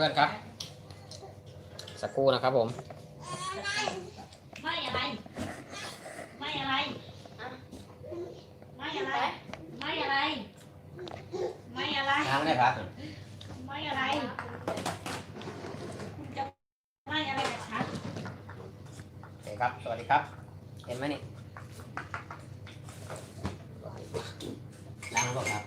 พื่อนๆครับ สักครู่นะครับผม ไม่อะไร ไม่อะไร ไม่อะไร ไม่อะไร ไม่อะไรน้ำได้ครับไม่อะไร คุณจะไม่อะไรกับฉัน โอเคครับ สวัสดีครับ เห็นไหมนี่ล้างแล้วครับ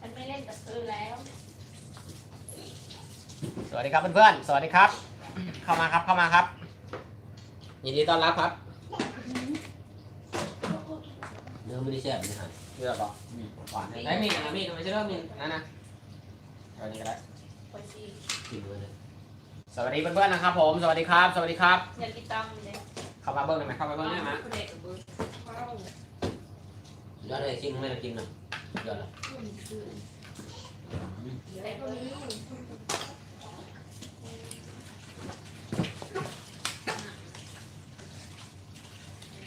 ฉันไม่เล่นกับเธอแล้ว สวัส ดีครับเพื่อนๆ สวัสดีครับ เข้ามาครับเข้ามาครับ ยินดีต้อนรับครับเนื้อไม่ได้แซ่บนะฮะเลือกเหรอหวานได้มีดนะมีดทำไมใช่เลือกมีดนั่นนะเอาอันนี้ก็ได้ไปสิกินเลยสวัสดีเพื่อนๆนะครับผม สวัสดีครับ สวัสดีครับ อยากกินตังค์เลยเข้ามาเบิ้งหน่อยไหมเข้ามาเบิ้งได้ไหมเด็กกับเบิร์ดเข้ายอดเลยจิ้มไม่ได้จิ้มนะยอดเลย อะไรพวกนี้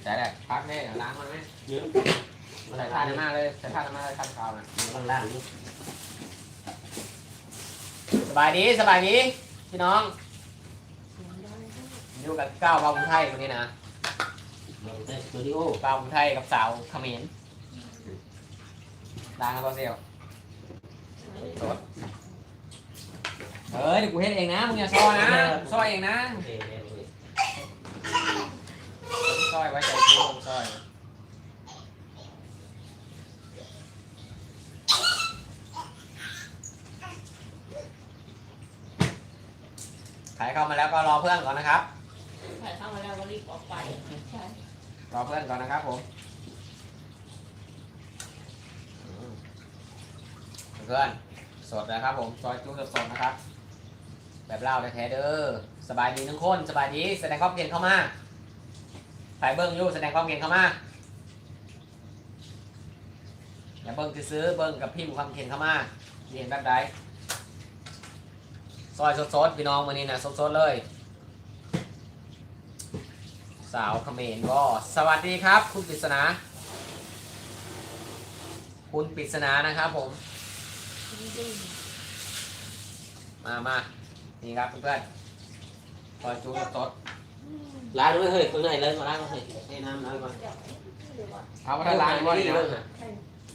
ใส่ได้พักแน่เดี๋ยวล้างมันไหมเยอะใส่ผ้าหน้าเลยใส่ผ้าหน้าเลยขั้นเก่านะมันล่างนี่สบายดีสบายดีพี่น้องอยู่กับก้าวบาวบุญไทยคนนี้นะเราได้สตูดิโอบาวบุญไทยกับสาวเขมรล้างครับบอเซลสดเฮ้ยเดี๋ยวกูเฮ็ดเองนะมึงอย่าซอยนะซอยเองนะ โอเคโอเคซอยไว้ใจกูซอยใครเข้ามาแล้วก็รอเพื่อนก่อนนะครับถ่ายเข้ามาแล้วก็รีบออกไปใช่รอเพื่อนก่อนนะครับผมเพื่อนสดนะครับผมซอยจุ๊สดๆนะครับ แบบเล่าแท้ๆเด้อสบายดีทุกคนสบายดีแสดงความเย็นเข้ามา ฝ่ายเบิ้งอยู่แสดงความเย็นเข้ามาอย่าเบิ้งซื้อเบิ้งกับพี่มุความเย็นเข้ามาเห็นแบบใดซอยสดๆพี่น้องวันนี้นะสดๆเลย สาวเขมรก็สวัสดีครับ คุณปริศนา คุณปริศนานะครับผม มามานี่ครับเพื่อนๆคอยจูสด ล้างด้วยเฮ้ยข้างในเลยมาล้างเลยให้น้ำล้างก่อนๆเอามาได้ล้างบ่นี่นะ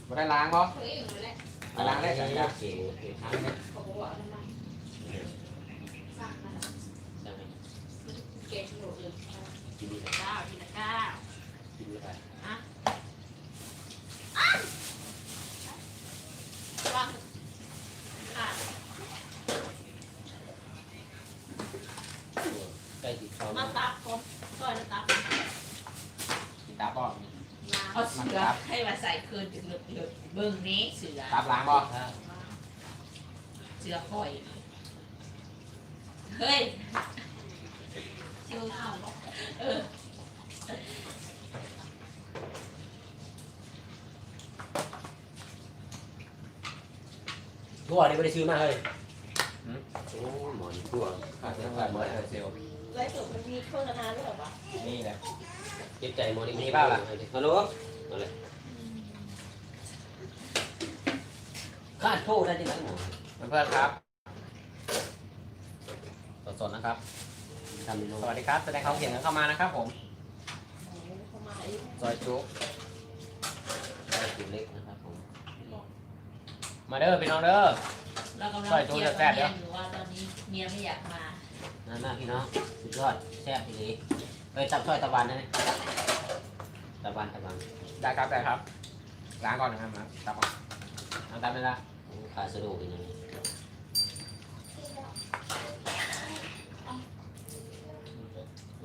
มาได้ล้างบ่เฮ้ยอย่างนั้นแหละมาล้างได้สัญญาโอเคโอเคล้างเลยเขาบอกว่าอะไรสั่งนะสั่งให้เก่งหนูเลยกินเลยก้าวทีละก้าว กินเลย ว่างค่ะ ใกล้ติดคอ มาตับผมก่อนตับ กินตาบ่ เอาเสือให้มาใส่คืนถึงเหลือเบื้องนี้เสือตาล้างบ่เสือค่อย เฮ้ยเสือเข้าเออทั่วนี่ไม่ได้ซื้อมาเลยโอ้หมอนทั่วขาดทั้งหลายหมดเลยเซลไลฟ์สดมันมีโฆษณาด้วยเหรอวะนี่แหละเจ็บใจหมอนนี่เปล่าล่ะฮัลโหล มาเลยคาดโทษได้ที่ไหนหมอเพื่อนๆครับสดๆนะครับ ทำโน้สวัสดีครับแสดงความเห็นกันเข้ามานะครับผมเข้ามาไอ้ซอยจุกินเล็กนะครับผมมาเด้อพี่น้องเด้อ เรากำลังใส่ตู้เคลียร์แซ่กับบๆเดี๋เมียยวอยู่ว่าตอนนี้เมียไม่อยากมานั่นนะพี่น้องสุดยอดแซ่บทีนี้เอ้ยตับช่อยตะวันนะเนี่ย ตะวันตะวันได้ครับได้ครับ ล้างก่อนนะครับมาตับก่อนเอาตามไปละขาสะดวกอย่างนี้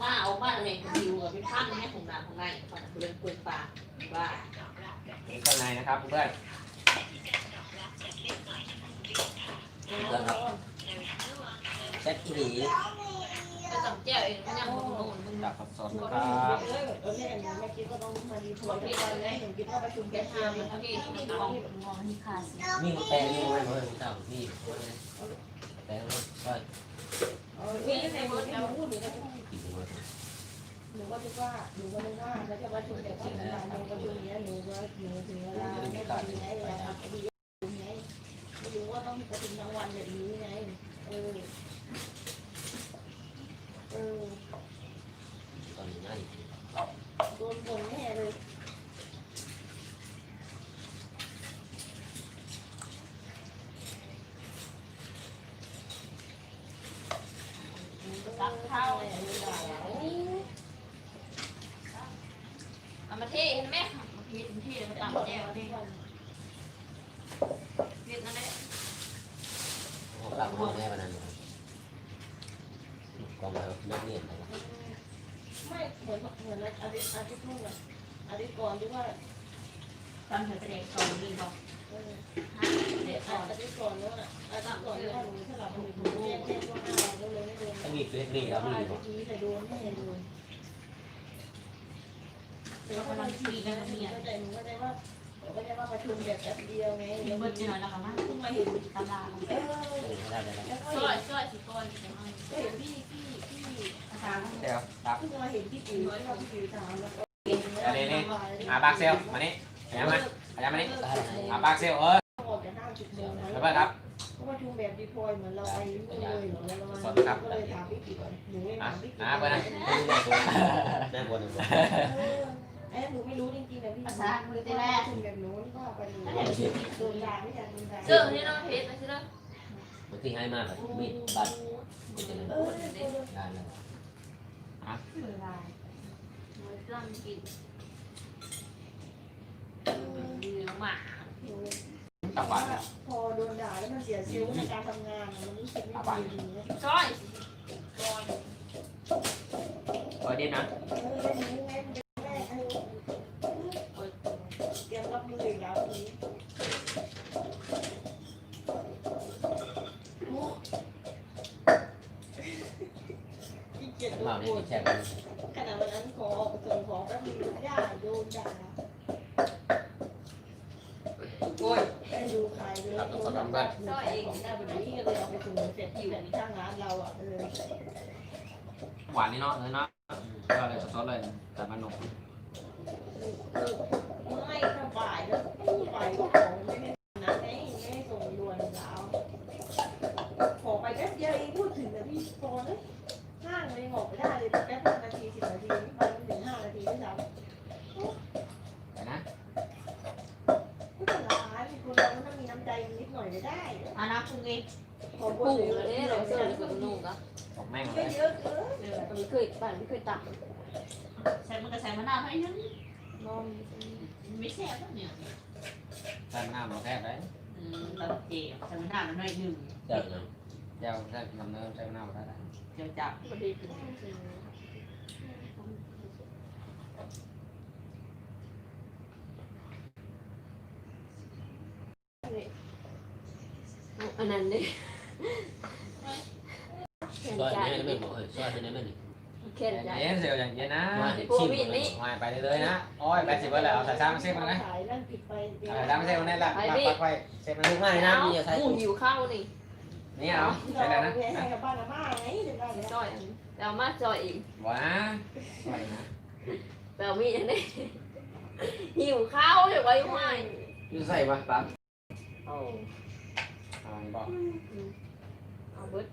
มาเอาบ้านอะไรของดิวกับพี่พันแม่ของนางของนายของเรื่องคุยปากว่านี่ข้างในนะครับเพื่อนแซ่บทีนี้ จะทำแจ้วเองมันยังมึงนู่นมึงดับสนนะครับบอกพี่เลยคิดว่าประชุมแกทำมันพี่นี่ของมองนี่มันแต่นี่มันเลยเจ้านี่แต่ก็พี่ในบทเราพูดอยู่กินหมดหรือว่าก็คิดว่าหนูก็นึกว่าเขาจะมาชวนแต่ว่าหนูก็ชวนเนี้ยหนูก็หนูถึงเวลาไม่ทำยังไงเวลาทำก็ดีไงไม่รู้ว่าต้องประชุมทั้งวันแบบนี้ไงเอออ ตอนนี้ง่าย โดนบ่นแน่เลย ตักข้าว แม่ไม่ได้แล้ว เอามาเทเห็นไหมมาเทถึงที่มาตักแจวนี่เวียดนั่นแหละ หลับห้องแม่วันนั้นกองเรานักเรียนอะไรไม่เหมือนเหมือนอาทิตย์อาทิตย์นู่นอะอาทิตย์ก่อนที่ว่าตอนเธอแสดงตอนนี้บอกเออเด็กก่อนอาทิตย์ก่อนนู้นอะอาทิตย์ก่อนที่ว่าหนูสลับมันหนูแจ้งแจ้งว่าห้าวันก็เลยไม่โดนถ้ามีเฟซนี่แล้วมีว่าอยู่อาทิตย์นี้แต่โดนแน่โดนแต่ว่ามันทีนะหนูเข้าใจหนูเข้าใจว่า เข้าใจว่าประชุมแบบแป๊บเดียวไงเดี๋ยวเบิร์ดจะหน่อยแล้วกันมั้งเพิ่งมาเห็นตำราเออได้ได้ได้แล้วก็ช่วยเห็นช่วยสิก่อนจะให้ก็เห็นพี่พี่พี่อาจารย์เดี๋ยวครับเพิ่งมาเห็นพี่ติ๋วที่เราพี่ติ๋วถามแล้วก็อาบากเซลมานี่พยายามมาพยายามมานี่อาบากเซลเออออกจากห้าสิบโมงนะแล้วก็ครับเพราะชุมแบบดีพอยเหมือนเราไอ้นี่เลยเหรอแล้วเราก็เลยถามพี่ติ๋วหนูไม่ถามพี่ติ๋วอะไปนะแม่บน ออไอ้หนูไม่รู้จริงๆนะพี่ภาษามือเต้แรกชุมแบบนู้นก็ไปดูโดนด่าไม่อยากโดนด่าเสื้อที่น้องเพชรนะชื่อบางทีให้มากแบบมีดบัตรจะเล่นเออได้แล้วเวลามือจ้อนกินดีมากตับหวานพอโดนด่าแล้วมันเสียซิลในการทำงานมันรู้สึกไม่ดีช่อยช่อยเออดีนะเออไม่รู้ไงมันเป็นแที่เกียจโดมานเนี่ยบ่นแช่กันขณะวันนั้นขอส่งของแป๊บนึงด่าโดนด่าโอ้ยให้ดูใครเลยโดนด่าหนูขายของได้แบบนี้ก็เลยเอาไปส่งเสร็จอยู่ที่ข้างร้านเราอะเออหวานนี่เนาะเลยเนาะก็เลยสดๆเลยแต่มันนกเออไม่ถ้าบ่ายแล้วบ่ายก็ของไม่ได้นะไงไม่ให้ส่งด่วนแล้วขอไปแป๊บเดียวเองพูดถึงนะพี่พอเลย ห้างเลยออกไม่ได้เลยแป๊บนาทีสิบนาทีไม่ไปไม่ถึงห้านาทีด้วยซ้ำไปนะก็เป็นร้ายมีคนเราต้องมีน้ำใจนิดหน่อยไม่ได้อันนั้นคุณเองขอปลูกเลยเราเสื้อเลยกับนุ่งก็ตกแม่งเลไม่ยเยอะเกินมันเคยบ้านไม่เคยตักใส่มันก็ใส่มะนาวให้นึงนอนไม่แซ่บเนี่ยใส่มะนาวมาแทบเลยอืมตอนเจียวใส่มะนาวหน่อยหนึ่งเจ้านะเจ้าใส่กำเนิดใส่มะนาวมาได้เจีย วจับพอดีกินอันนั้นดิแขนซอยใจนี้ไม่บอกเฮ้ยซอยนี้ไม่นึ่งแขนใจเย็นเสียวอย่างเย็นนะมาชิมเลยมาไปเลยนะโอ้ยแบตสิบเบอร์แล้วใส่ซ้ำเส้นมันนะขายนั่นผิดไปใส่ซ้ำเส้นมันนี่แหละมาปักไว้เส้นมันไม่นะมีอะไรหมูหิวข้าวนี่ นี่เอาเราใส่เลยนะให้กับบ้านอาม่าไงถึงได้แล้วจอยแต่มาจอยอีกว้าใส่นะแต่มีอย่างนี้หิวข้าวอยู่ไว้ไม่ยูใส่ปะปั๊บโอ้เอาบอกเอาเบิด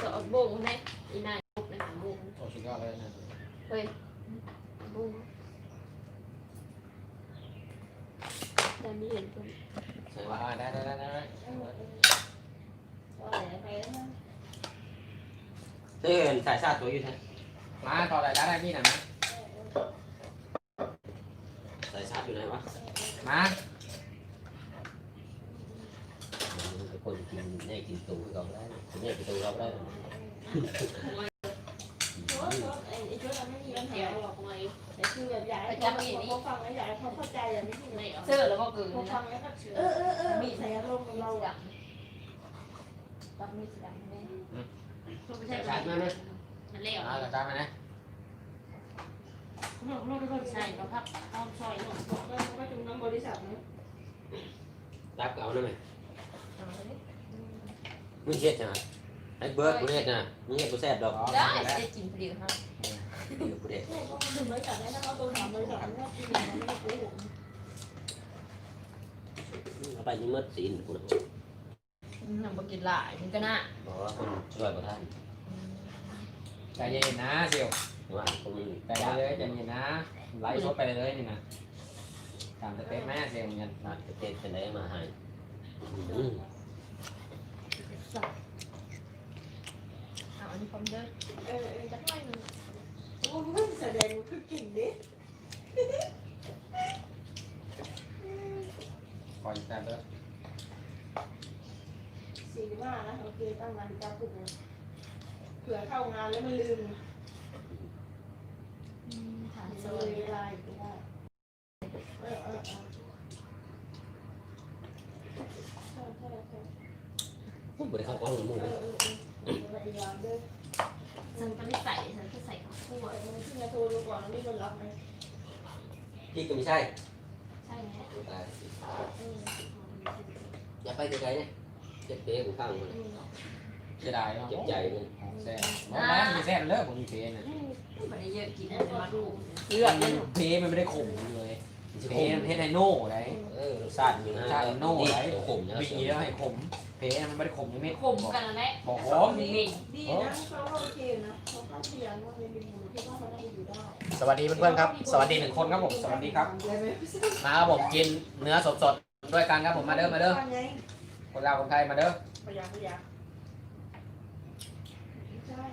จะเอาบุ้งให้อีนายบุ้งนะบุ้งโอ้สุดยอดเลยนะ บุ้ง แต่ไม่เห็นคนใส่ว้าปะได้ได้ได้ได้ก็ไหนไปแล้วนะเต้นสายซาตัวอยู่แท้มาต่อได้ได้พี่หน่อยนะสายซาอยู่ไหนวะมาคนกินเนี่ยกินตูเราได้เนี่ยกินตูเราได้ ไอ้ช่วยเราไม่มีปัญหาหรอกไงแต่คือแบบอยากให้เขาฟังแล้วอยากให้เขาเข้าใจอย่างนี้ไม่ไม่เสื้อแล้วก็เกินเขาฟังแล้วก็เออเออเออมีใส่อารมณ์เราดำรับมีดดำแน่ไม่ใช่มันเลี้ยวเอาแต่ตามมานะใช่เราพักเอาซอยหมดบอกว่าเขาจุ่มน้ำบริษัทนะรับเอาได้ไหมมึงเช็ดใช่ไหม ไอ้เบิร์ดกูเฮ็ดน่ะมึงเฮ็ดกูแซ่บดอกได้จะกินผลิตภัณฑ์เดี๋ยวกูเด็ดใช่เพราะมันเป็นบริษัทได้นะเขาตัวถามบริษัทว่าที่ไหนมันไม่ได้โกหกเอาไปนี่มืดสีนกูนะนำมากินหลายมันก็น่าบอกว่าคนช่วยประทานใจเย็นๆนะเซียวว่าคนมึงไปเลยใจเย็นนะไลฟ์สดไปเลยนี่นะตามสเต็ปแม่เซียวเหมือนกันอาจจะเต็มเป็นได้มาให้ อืมเอาอันนี้พร้อมเด้อเออเออจะให้มันโอ้ยแสดงมันคือเก่งดิคอยแป๊บเด้อสี่สิบห้านะโอเคตั้งนาฬิกาปลุกเลยเผื่อเข้างานแล้วมันลืมทานเลโซ่ยเวลาอีกไม่ได้เออเออเออใช่ใช่ใช่ผมบ่ได้เข้ากล้องมึงเออเออ เออพยายามด้วยฉันก็ไม่ใส่ฉันก็ใส่ข้าวคั่วเออที่มาโทรดูก่อนแล้วนี่มันรับไหมพี่ก็ไม่ใช่ใช่ไหมตายเอออย่าไปไกลๆเนี่ยเจ็บเป๊ะกูข้างมันอืมเสียดายเนาะเจ็บใจเลยของแซ่บบอกแล้วมีแซ่บเลิกผมมีเพนนะไม่ได้เยอะกินมาดูเลือดมันเพมันไม่ได้ขมเลย เพมันเพไฮโน่ไรเออรสชาติมีนะชาติโน่ไรขมนะบีแล้วให้ขม เพมันไม่ได้ขมยังไม่ขมกันแล้วแหละบอกขมนี่ดีนะเขาโอเคนะเขาเข้าเทียนว่าเป็นหมูที่ว่าเขาได้อยู่ได้สวัสดีเพื่อนๆครับ สวัสดีหนึ่งคนครับผม สวัสดีครับ มาครับผมกินเนื้อสดๆด้วยกันครับผมมาเด้อมาเด้อไงคนลาวคนไทยมาเด้อพยาพยาใช่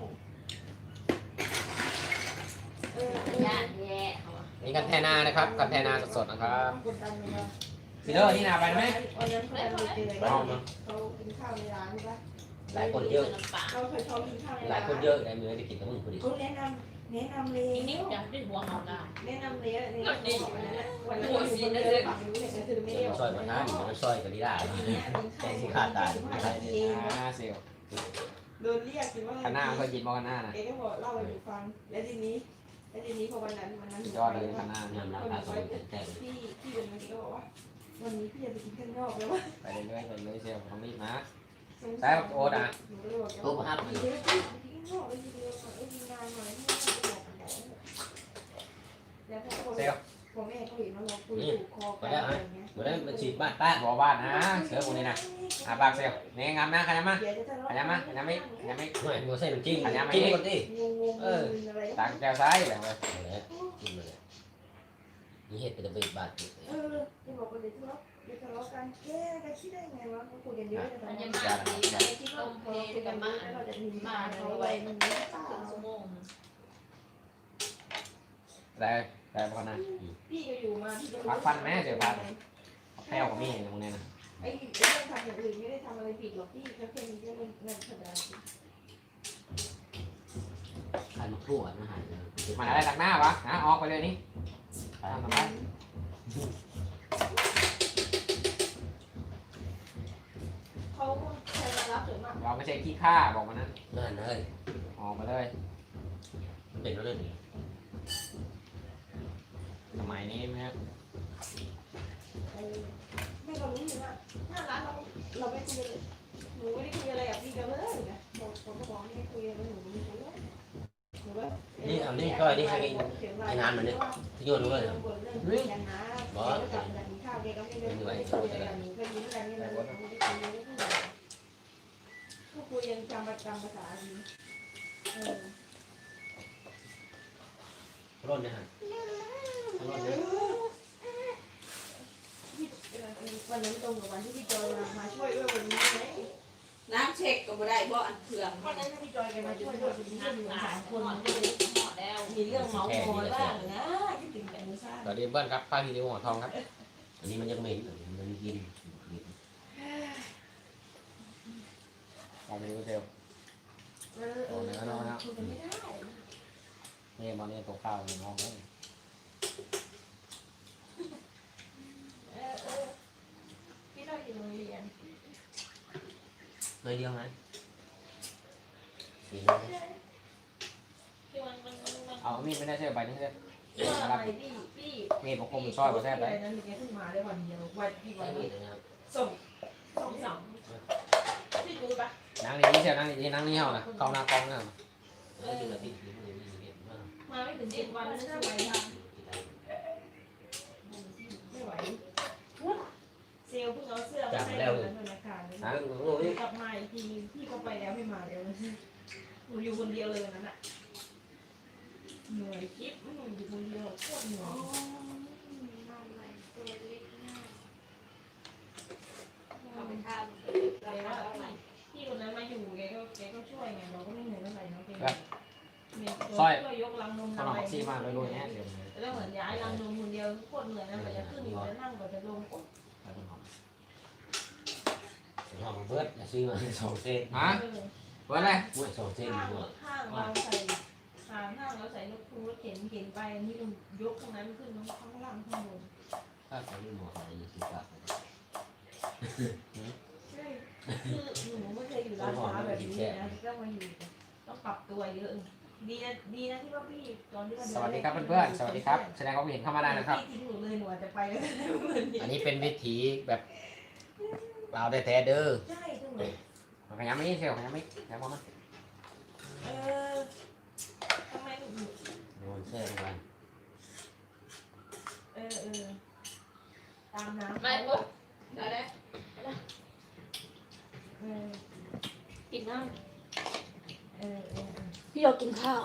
เออย่า นแย่เขานี่กันแทนานะครับกันแทนาสดๆนะครับกดดันเลยนะพี่เด้อที่นาไปไหมวันนั้นเขาไปเจอกันเขากินข้าวในร้านใช่ปะหลายคนเยอะน้ำปลาเราเคยชอบกินข้าวในหลาร้ายนคนเยอะได้มือได้กินกับมึงพอดีเขาแนะนำแนะนำเลยอีกนิดจะได้หัวเขาได้แนะนำเลยแนะนำเลยวันนั้นวันนั้นอยู่คนเดียวฝั่งนู้นเนี่ยคือไม่ได้มันซอยประทานมันซอยกับลีลาใจสิขาดตายอ่าเซลโดนเรียกกินว่ากันหน้ามันเคยกินบอกกันหน้านะเอ๊ก็บอกเล่าไปดูฟังแล้วทีนี้ แล้วทีนี้พอวันนั้นวันนั้นสุดยอดเลยกันหน้าน้ำราคาสองแท้พี่พี่เป็นวันนี้ก็บอกว่า วันนี้พี่จะไปกินข้างนอกแล้วว่าไปเรื่อยๆไปเรื่อยๆเซลของรีบนะ สงได้สารโอ๊ตอะหนูก็เลยบอกๆโอ้โหฮับไปกินข้างนอกไปกินเดียวไปกินงานหน่อยที่ไม่ได้บอกกันแล้วพอ เซล พอแม่เขาเห็นว่าเราคุยถูกคอกันอะไรเงี้ยเหมือนมันฉีดบ้านป้าบอกบ้านนะเสือคนนี้นะอ่าปากเซลนี่งามนะขยันมาเดี๋ยวจะทะเลาะขยันมาขยันไม่ขยันไม่ ไม่โมเซ่มันจริงจริงคนดิงงงอะไรต่างแก้วซ้ายแบบเลยกินมาเลยนี่เห็ดเป็นตะเบิดบาดเออจะบอกว่าเดี๋ยวทะเลาะเดี๋ยวทะเลาะกันแกแกคิดได้ไงวะเขาคุยกันเยอะแต่มันจะไม่มาดีมันคิดต้ว่ามเพพอคุยกักันนมามาเราจะมีมามาเลเขายไว้ไว้มันไม่ตาครึ่งชั่วโมง ได้ ได้พอนะพี่ก็อยู่มาพี่ก็พักฟันแม่เดี๋ยวพักแพ้วกับมีอย่างตรงนี้นะไอ้เรื่องทำอย่างอื่นไม่ได้ทำอะไรผิดหรอกพี่แค่แค่นี้ก็เป็นเงินธรรมดาการมาทั่วนะฮะมันอะไรตักหน้าวะนะออกไปเลยนี่ตามมาไปเขาใช้มารับส่วนมากเราไม่ใช่ขี้ข้าบอกมันนะนั่นเลยออกมาเลยมันเป็นเรื่องนี้ สมัยนี้ไหมครับไอ้ไม่เรารู้อยู่ว่าถ้าร้านเราเราไม่คุยเลยหนูไม่ได้คุยอะไรกับพี่กันเลยนะบอกผมก็บอกไม่ได้คุยอะไรหนูไม่คุยเลยหนูว่านี่เอานี่ก้อยนี่ให้ไอ้นานมันเนี่ยที่โยนด้วยเรื่องกันนะบอสกับนันข้าวแกก็ไม่ได้คุยคุยอะไรกันหนูก็ยิ้มอะไรนี่เราไม่ได้คุยเลยก็คุยยังจำประจำภาษาดีเออร่นนะฮะร่นนะวันนั้นตรงกับวันที่พี่จอยมามาช่วยด้วยวันนี้ไงน้ำเช็คก็บ่ได้บ่อันเพื่องวันนั้นพี่จอยแกมาช่วยด้วยวันนี้ก็อยู่สามคนมดแล้วมีเรื่องเมาส์มอยบ้างนะคิดถึงแต่ไม่าสวัสดีเพื่อนครับป้าพีดีหัวทองครับ อันนี้มันยังเหม็นมันกินมองไปดูเซลเออเออคุยกันไม่ได้นี่มอ นนี่ตัวข้าวอยู่น้องเลยเออเออพี่เราอยู่โรงเรียนเลยเดียวไหมสีที่มันมันมันเอามีดไม่ได้เซลไปนึงเซลอะไรพี่พี่มีดผมคมซอยกว่าแทบเลเลยยนั้นแกเพิ่งมาได้วันเดียววันพี่วันนี่นี้นะครับส่งส่งสองพี่ดูปะมนั่งดีๆเชียวนั่งดีๆนั่งนี่เฮานะเข้าหน้ากล้องนะแล้วอ มาไม่ถึงเจ็ดวันแล้วใช่ไหมคะไม่ไหวเซลล์เพิ่งเอาเสื้อมาให้ดูธนาคารเลยหาเรื่องของโง่กลับมาอีกทีพี่เขาไปแล้วไม่มาแล้วหนูอยู่คนเดียวเลยวันนั้นอะเหนื่อยคิดหนูอยู่คนเดียวโคตรเหนื่อยเอาไปทำราคาเท่าไหร่พี่คนนั้นมาอยู่แกก็แกก็ช่วยไงเราก็ไม่เหนื่อยเท่าไหร่เนาะแก เนี่ยช่วยยกลังนมเข้าทำมาอะไรบ็อกซี่มาเลยๆเนี่ยเดี๋ยวแล้วเหมือนย้ายรังนมคนเดียวโคตรเหนื่อยนะกว่าจะขึ้นอยู่จะนั่งกว่าจะลงโอ๊ยไปบนห้องห้องเบิร์ดซื้อมาสองเส้นฮะเปิดเลยมวยสองเส้นข้างด้วยข้างเราใส่หางข้างเราใส่รถคูรถเข็นเข็นไปอันนี้มันยกข้างนั้นขึ้นข้างล่างข้างบนถ้าใส่หมวกอะไรยี่สิบบาทใช่คือหนูไม่เคยอยู่ร้านค้าแบบนี้นะต้องมาอยู่ต้องปรับตัวเยอะ ดีนะดีนะที่ว่าพี่ตอนที่ว่าสวัสดีครับเพื่อนๆ สวัสดีครับ แสดงความเห็นเข้ามาได้นะครับ พี่ทิ้งหนูเลยหนูอาจจะไปเลยเหมือนอันนี้เป็นวิถีแบบเราได้แท้เด้อใช่ทุกคนขยันไม่เชียวขยันไม่ขยันมาเออทำไมหนูโดนเส้นไปเออเออตามน้ำไม่ปุ๊บเดี๋ยวได้เออกินน้เออเออำ พี่อยากกินข้าว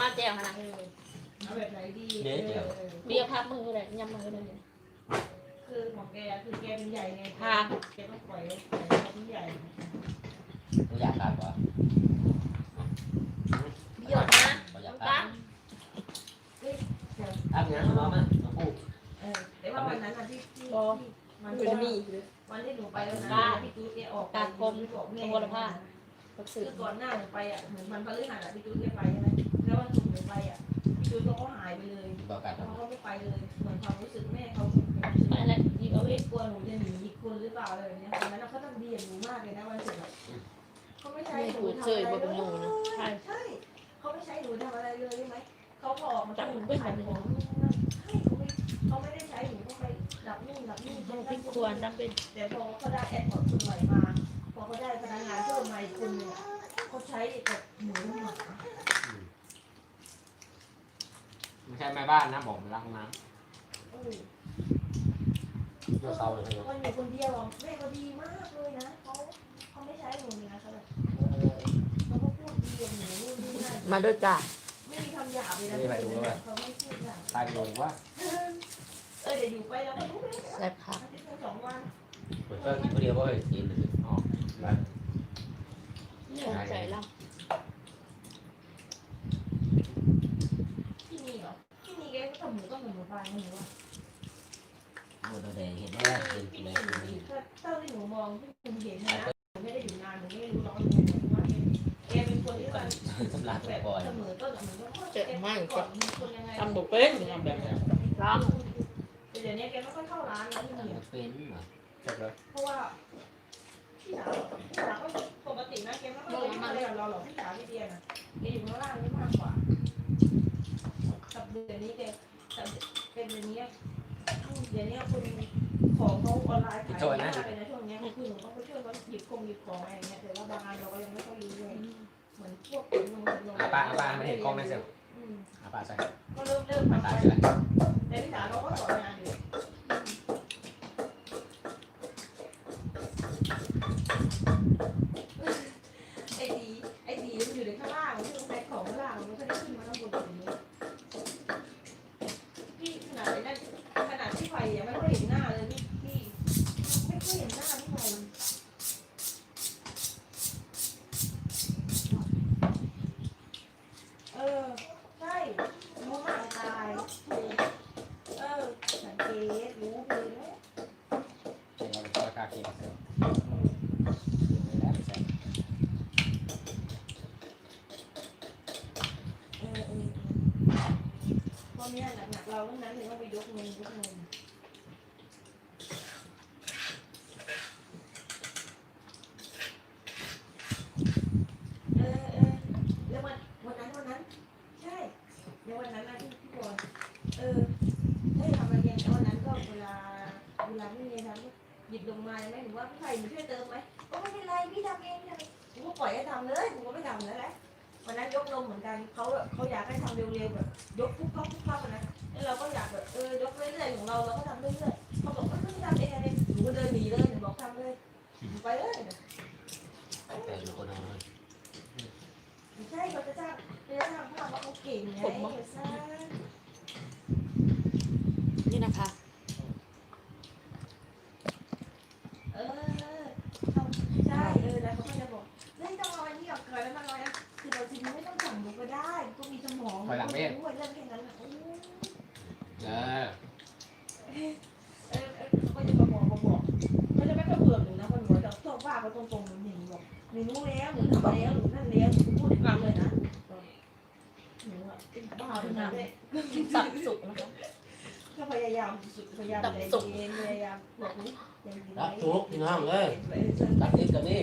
มาแจวขนาดเออเอาแบบไหนดีเออเออเบียร์พับมือเลยยำมือเลยคือของแกคือแกเป็นใหญ่ไงค่ะแกต้องปล่อยปล่อยเขาเป็นใหญ่ไม่อยากตัดวะเบียร์นะไม่อยากตั้ตังดตัดงั้นน้องมั้ยน้องพูดเออแต่ว่าวันนั้นน่ะที่ที่ที่มันมันจะมีวันที่หนูไปวันนั้นบ้าพี่ตุ๊ดเนี่ยออกการคมบอกแม่ ตรงวรภาพก็คืคืออก่อนหน้าหนูไปอะเหมือนมันพฤหัสอะพี่ตุ๊ดแกไปใช่ไหมแล้ววันศุกร์หนูไปอะพี่ตุ๊ดเขาก็หายไปเลยบอกกันเขาก็ไม่ไปเลยเหมือนความรู้สึกแม่เขาความรู้สึกไปแล้วยิงเอาเขาไว้ไม่กลัวหนูจะหนีอีกคนหรือเปล่าอะไรแบบเนี้ยตอนนั้นเขาต้องดีกับหนูมากเลยนะวันศุกร์อะเขาไม่ใช่ไม่หนูถูกทำเชยอะไรบนหนูนะใช่ใช่เขาไม่ใช่หนูทำอะไรเลยใช่ไหมเขาพอออกมาทำหนูขายของนั่นใช่เขาไม่เขาไม่ได้ใช้หนูต้องไปดับนู่นดับนี่ต้องพริกควรต้องเป็นแต่พอเขาได้แอดพอร์ตคนใหม่มา พอเขาได้พนักงานเพิ่มมาอีกคนหนึงอะเขาใช้แบบหนูหมาไม่ใช่แม่บ้านนะบอกล้างน้เออเมื่อเขาเลยคนอยู่คนเดียวอะแม่เขาดีมากเลยนะเขาเขาไม่ใช้หนูนะเขาแบบเออเขาก็พูดดีกับหนูนู่นนี่นั่นมาด้วยจ้าไม่มีคำหยาบเลยนะเขาไม่พูดหยาบำตายโดนว่าเออเดี๋ยวอยู่ไปแล้วก็รู้เลยแซ่บค่ะอาทิตย์ละสองวันมันก็กินคนเดียวก็เฮ้ยกินเลย อ๋อใจเราที่นี่เหรอที่นี่แกก็ทำหมูก็เหมือนหมูปลาหมูอะหมดแดงเห็นไหมกินกินอะไรกินนี่ถ้าเท่าที่หนูมองที่คุณเห็นนะหนูไม่ได้อยู่นานหนูไม่รู้ร้อนยังไงว่าแกแกเป็นคนที่แบบสำลักแบบบ่อยเสมอต้นเหมือนกับแกก่อนมีคนยังไงทำบุฟเฟ่ต์ทำแบบนี้ร้องแต่เดี๋ยวนี้แกไม่ค่อยเข้าร้านแล้วที่นี่มันเป็นเหรอเจ็บเลยเพราะว่า พี่สาวพี่สาวก็ปกตินะแกไม่ค่อยมาเลยกับเราหรอกพี่สาวพี่เดียนะแกอยู่ข้างล่างนี่มากกว่ากับเดี๋ยวนี้แกเป็นเดี๋ยวนี้เดี๋ยวนี้คุณของเขาออนไลน์ขายมากเลยนะช่วงนี้คือหนูต้องไปช่วยเขาหยิบคงหยิบของอะไรอย่างเงี้ยแต่ว่าบางงานเราก็ยังไม่ค่อยรู้เลยเหมือนพวกขนมขนมอาป้าอาป้าไม่เห็นกล้องไม่เสียวอืมอาป้าใส่ก็เริ่มเริ่มอาทำป้าไปใส่อะไรแต่พี่สาวเราก็สอนงาน อนนี้หนักๆเราต้องนั้นเลยว่าไปยกเงินยกเงินเออเออแล้ววันวันนั้นวันนั้น ใช่ในวันนั้นนะที่พี่บอลเออได้ทำอะไรกันวันนั้นก็เวลาเวลาไม่มีทำหยิบลงมาไหมหรือว่าพี่ไผ่หนูช่วยเติมไหมก็ไม่เป็นไรพี่ทำเองพี่อยให้ทำเองหนูก็อะไรวันนั้นยกนมเหมือนกันเขาเขาอยากให้ทำเร็วๆแบบยกปุ๊บปั๊บปุ๊บปั๊บนะ แล้วเราก็อยากแบบเออยกเรื่อยๆของเราเราก็ทำเรื่อยๆเขาบอกว่าไม่ทำเองไงหนูก็เดินหนีเลยหนูบอกทำเลยไปเลยแต่อยู่คนเอาเลยไม่ใช่เขาจะจ้างเขาจะจ้างภาพว่าเขาเก่งไงเขาสร้างนี่นะคะ เออใช่เออแล้วเขาก็จะบอกเฮ้ยต้องเอาอันนี้ออกก่อนแล้วมาลอยนะคือเราจริงๆไม่ต้องสั่งหนูก็ได้ก็มีสมองรู้ว่าเรื่องแค่นั้นแหละ โอ้เออเออเออเขาจะมาบอกมาบอกเขาจะไม่กระเบื่อหนูนะคนหนูจะชอบว่าเขาตรงๆหนูหนูบอกหนูรู้แล้วหนูทำแล้วหนูนั่นแล้วหนูพูดให้ฟังเลยนะหนูอะเป็นบ้าเลยนะสับสุกนะคะก็พยายามสุดพยายามใจเย็นพยายามบอกนี่ใจเย็นรับทุกพี่น้องเลยตักนิดกับนี่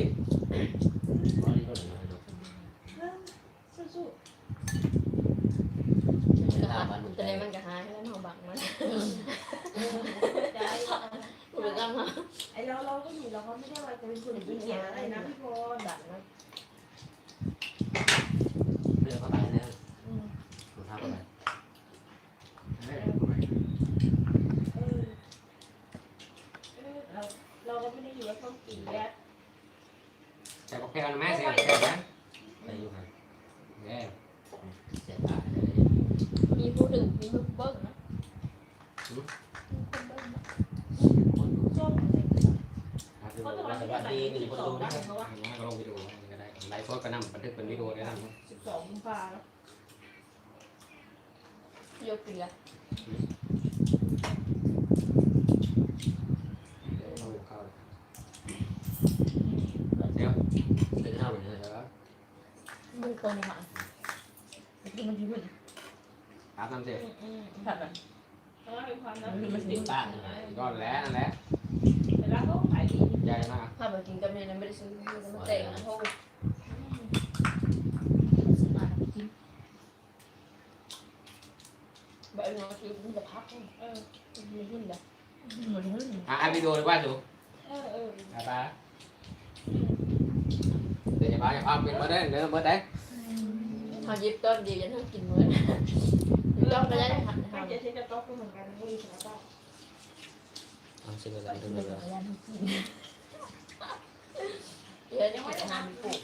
บริโภคหน่อยดู สู้ กระหายจะได้มันกระหายแล้วเอาบังมันๆใจหรือกันมาไอเราเราก็อยู่เราก็ไม่ได้ว่าจะเป็นคนที่เหี้ยอะไรนะพี่พรดักมันเรื่องเข้าไปนะอืมรองเท้าเข้าไปเออเออเราเราก็ไม่ได้อยู่กับต้องตีแยกแต่บอกแพงนะแม่เสียแพงนะ ไปอยู่ครับ เนี่ย เสียตายเลย มีผู้ดึงมีผู้เบิ้งนะ คนดู ส้ม เขาจะว่าสวัสดีหนึ่งคนดูนะ ให้ก็ลงวิดีโอก็ได้ไลฟ์โพส ก็นำบันทึกเป็นวิดีโอได้นำสิบสองกุมภาแล้วยกเกลือเดี๋ยวเข้าเข้าเดี๋ยวเป็นเท่าเลยเดี๋ยวมึงตัวนี้ค่ะกินมันที่มึงอาบน้ำเสร็จผัดแบบเพราะว่าเป็นความรักมันติดบ้านเลยก็แล้วนั่นแหละแต่ละก็ขายดีใหญ่มากผัดแบบกินกับเนยนะไม่ได้ซื้อมันเตะนะเพราะว่าซื้อมากิน แบบนี้คือมันจะพักเออมันขึ้นเลยเหมือนขึ้นอะอันวิดีโอดีกว่าดูเออเออไปไปเดี๋ยวจะพาจะพาเป็นเมื่อได้เดี๋ยวเมื่อได้เขายิบต้นดีจนทั้งกินมื้อต้นก็ได้ผัดไม่ทำจะใช้กระต๊อบก็เหมือนกันไม่ดีสำหรับเราเอาซื้ออะไรกิดูนเลเลยยเยอะยังไม่ได้ทำปลูก